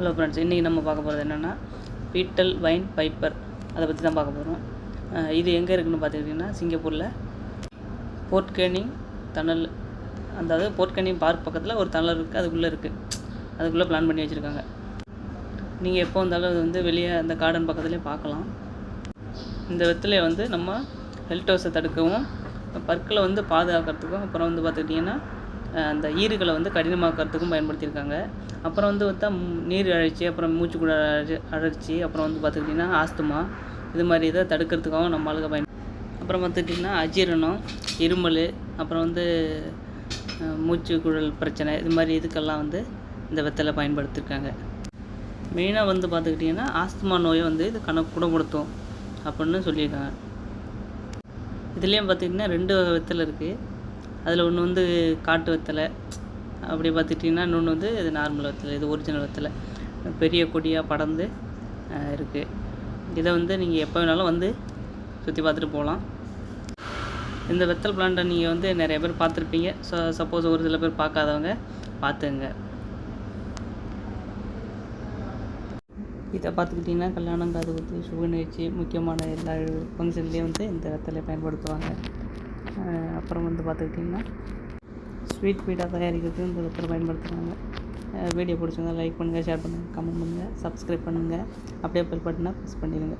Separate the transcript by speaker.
Speaker 1: Hello friends இன்றைக்கி நம்ம பார்க்க போகிறது என்னென்னா பீட்டல் வைன் பைப்பர் அதை பற்றி தான் பார்க்க போகிறோம் இது எங்கே இருக்குதுன்னு பார்த்துக்கிட்டிங்கன்னா சிங்கப்பூரில். போர்ட் கேனிங் டனல் அதாவது போர்ட் கேனிங் பார்க் பக்கத்தில் ஒரு தணல் இருக்குது அதுக்குள்ளே இருக்குது அதுக்குள்ளே பிளான் பண்ணி வச்சுருக்காங்க. நீங்கள் எப்போ வந்தாலும் அது வந்து வெளியே அந்த கார்டன் பக்கத்துலேயே பார்க்கலாம். இந்த வெத்திலையை வந்து நம்ம ஹெல்டோஸை தடுக்கவும் பற்களை வந்து பாதுகாக்கிறதுக்கும் அப்புறம் வந்து பார்த்துக்கிட்டிங்கன்னா அந்த ஈறுகளை வந்து கடினமாக்கிறதுக்கும் பயன்படுத்தியிருக்காங்க. அப்புறம் வந்து பார்த்தா நீர் அழற்சி அப்புறம் மூச்சுக்குழ அழற்சி- அழற்சி அப்புறம் வந்து பார்த்துக்கிட்டிங்கன்னா ஆஸ்துமா இது மாதிரி இதை தடுக்கிறதுக்காகவும் நம்ம ஆளுங்க பயன் அப்புறம் பார்த்துக்கிட்டிங்கன்னா அஜீரணம் இருமல் அப்புறம் வந்து மூச்சு மூச்சுக்குழல் பிரச்சனை இது மாதிரி இதுக்கெல்லாம் வந்து இந்த வெத்தலை பயன்படுத்தியிருக்காங்க. மெயினாக வந்து பார்த்துக்கிட்டிங்கன்னா ஆஸ்துமா நோயை வந்து இது கண குணப்படுத்தும் அப்படின்னு சொல்லியிருக்காங்க. இதுலேயும் பார்த்திங்கன்னா ரெண்டு வகை வெத்தலை இருக்குது அதில் ஒன்று வந்து காட்டு வெத்தலை அப்படி பார்த்துட்டிங்கன்னா இன்னொன்று வந்து இது நார்மல் வெத்தலை இது ஒரிஜினல் வெத்தலை. பெரிய கொடியாக படர்ந்து இருக்குது இதை வந்து நீங்கள் எப்போ வேணாலும் வந்து சுற்றி பார்த்துட்டு போகலாம். இந்த வெத்தல் பிளான்ட்டை நீங்கள் வந்து நிறைய பேர் பார்த்துருப்பீங்க. ஸோ சப்போஸ் ஒரு சில பேர் பார்க்காதவங்க பார்த்துங்க. இதை பார்த்துக்கிட்டிங்கன்னா கல்யாணம் காது குத்து சுப நிகழ்ச்சி முக்கியமான எல்லா ஃபங்க்ஷன்லேயும் வந்து இந்த வெத்தலை பயன்படுத்துவாங்க. அப்புறம் வந்து பார்த்துக்கிட்டிங்கன்னா ஸ்வீட் பீடாக தயாரிக்கிறதுக்கு இந்த வெத்தலை பயன்படுத்துகிறாங்க வீடியோ பிடிச்சிருந்தா லைக் பண்ணுங்கள் ஷேர் பண்ணுங்கள் கமெண்ட் பண்ணுங்கள் சப்ஸ்கிரைப் பண்ணுங்கள் அப்படியே பெல் பட்டனை ப்ரெஸ் பண்ணிடுங்க.